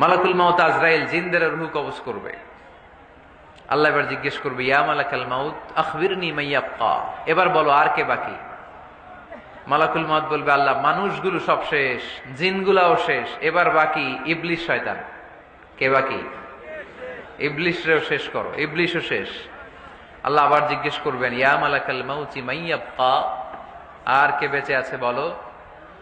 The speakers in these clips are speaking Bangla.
মালাকুল মাউত আজরাইল, জিনদের রুহু কবজ করবে। আল্লাহ এবার জিজ্ঞেস করবে, ইয়া মালাকাল মাউত, আখবিরনি মাইয়াপ্পা এবার বলো, আর কে বাকি? মালাকুল মাউত বলবে, আল্লাহ, মানুষগুলো সব শেষ, জিনগুলাও শেষ, এবার বাকি ইবলিশ শয়তান। কে বাকি? ইবলিশরেও শেষ করো, ইবলিশও শেষ। আল্লাহ আবার জিজ্ঞেস করবেন, ইয়া মালাকাল মাউচি মাইয়াপ্পা আর কে বেঁচে আছে বলো?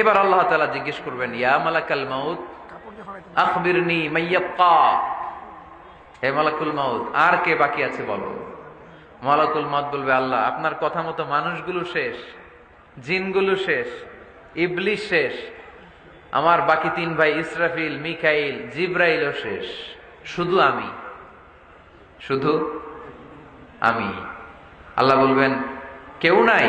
এবার আল্লাহ তালা জিজ্ঞেস করবেন, ইয়া মালাকাল মাউত? আখবিরনি মাইয়াক্কা হে মালাকুল মাউত, আর কে বাকি আছে বলো? মালাকুল মাউত বলবে, আল্লাহ, আপনার কথা মতো মানুষগুলো শেষ, জিনগুলো শেষ ইবলিশ শেষ, আমার বাকি তিন ভাই ইসরাফিল, মিকাইল, জিব্রাইলও শেষ, শুধু আমি। শুধু আমি? আল্লাহ বলবেন, কেউ নাই।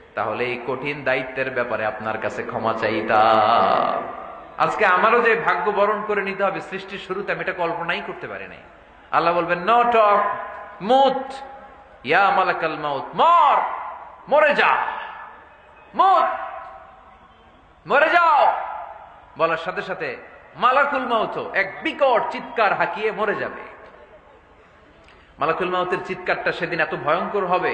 তাহলে এই কঠিন দায়িত্বের ব্যাপারে আপনার কাছে ক্ষমা চাইতাম। আজকে আমারও যে ভাগ্য বরণ করে নিতে হবে সৃষ্টির শুরুতে আমি এটা কল্পনাই করতে পারি নাই। আল্লাহ বলবেন বলার সাথে সাথে মালাকুল মাউত এক বিকট চিৎকার হাকিয়ে মরে যাবে। মালাকুল মাউতের চিৎকারটা সেদিন এত ভয়ঙ্কর হবে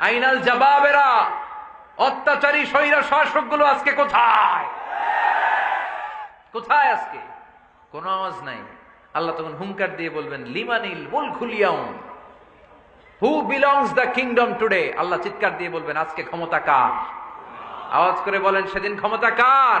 আইনাল জবাবেরা, অত্যাচারী স্বৈরা শাসকগুলো আজকে কোথায়? কোথায় আজকে? কোন আওয়াজ নাই। আল্লাহ তখন হুঙ্কার দিয়ে বলবেন, লিমানিল বল খুলিয়াউন who belongs the kingdom today আল্লাহ চিৎকার দিয়ে বলবেন, আজকে ক্ষমতা কার? আওয়াজ করে বলেন, সেদিন ক্ষমতা কার?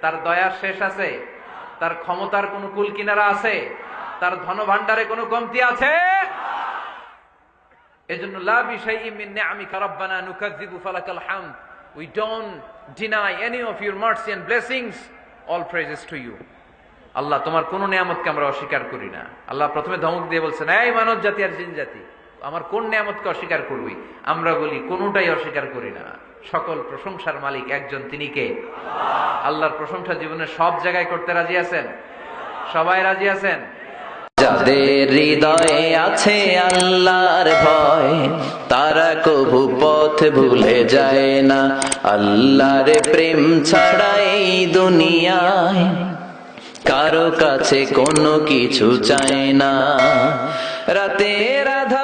তার দয়ার শেষ আছে। তার ক্ষমতার কোনো কুল কিনারা আছে। তার ধন ভান্ডারে কোনো কমতি আছে। এজন্য ইউ আল্লাহ, তোমার কোন নিয়ামতকে আমরা অস্বীকার করি না। আল্লাহ প্রথমে ধমক দিয়ে বলছেন, এই মানব জাতি আর জিন জাতি আমার কোন নিয়ামতকে অস্বীকার করবি? আমরা বলি, কোনটাই অস্বীকার করি না। সকল প্রশংসার মালিক একজন, তিনি কে? আল্লাহর প্রশংসা জীবনে সব জায়গায় করতে রাজি আছেন? সবাই রাজি আছেন? যাদের হৃদয়ে আছে আল্লাহর ভয়, তারা কবু পথ ভুলে যায় না। আল্লাহর প্রেম ছাড়া এই দুনিয়ায় কারও কাছে কোনো কিছু চায় না। রাতে আধা